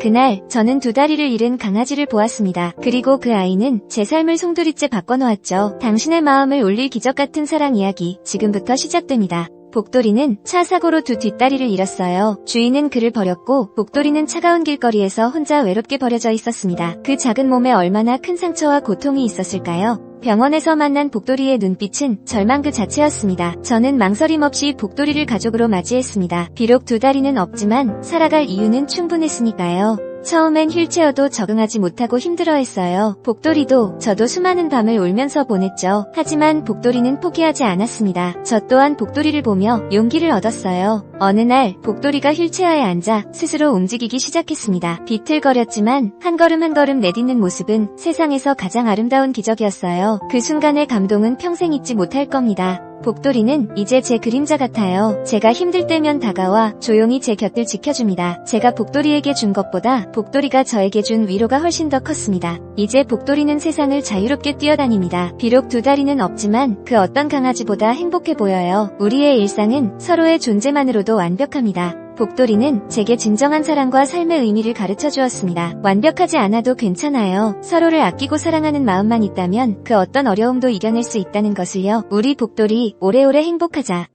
그날 저는 두 다리를 잃은 강아지를 보았습니다. 그리고 그 아이는 제 삶을 송두리째 바꿔놓았죠. 당신의 마음을 울릴 기적 같은 사랑 이야기 지금부터 시작됩니다. 복돌이는 차 사고로 두 뒷다리를 잃었어요. 주인은 그를 버렸고 복돌이는 차가운 길거리에서 혼자 외롭게 버려져 있었습니다. 그 작은 몸에 얼마나 큰 상처와 고통이 있었을까요? 병원에서 만난 복돌이의 눈빛은 절망 그 자체였습니다. 저는 망설임 없이 복돌이를 가족으로 맞이했습니다. 비록 두 다리는 없지만 살아갈 이유는 충분했으니까요. 처음엔 휠체어도 적응하지 못하고 힘들어했어요. 복돌이도 저도 수많은 밤을 울면서 보냈죠. 하지만 복돌이는 포기하지 않았습니다. 저 또한 복돌이를 보며 용기를 얻었어요. 어느 날 복돌이가 휠체어에 앉아 스스로 움직이기 시작했습니다. 비틀거렸지만 한 걸음 한 걸음 내딛는 모습은 세상에서 가장 아름다운 기적이었어요. 그 순간의 감동은 평생 잊지 못할 겁니다. 복돌이는 이제 제 그림자 같아요. 제가 힘들 때면 다가와 조용히 제 곁을 지켜줍니다. 제가 복돌이에게 준 것보다 복돌이가 저에게 준 위로가 훨씬 더 컸습니다. 이제 복돌이는 세상을 자유롭게 뛰어다닙니다. 비록 두 다리는 없지만 그 어떤 강아지보다 행복해 보여요. 우리의 일상은 서로의 존재만으로도 완벽합니다. 복돌이는 제게 진정한 사랑과 삶의 의미를 가르쳐 주었습니다. 완벽하지 않아도 괜찮아요. 서로를 아끼고 사랑하는 마음만 있다면 그 어떤 어려움도 이겨낼 수 있다는 것을요. 우리 복돌이 오래오래 행복하자.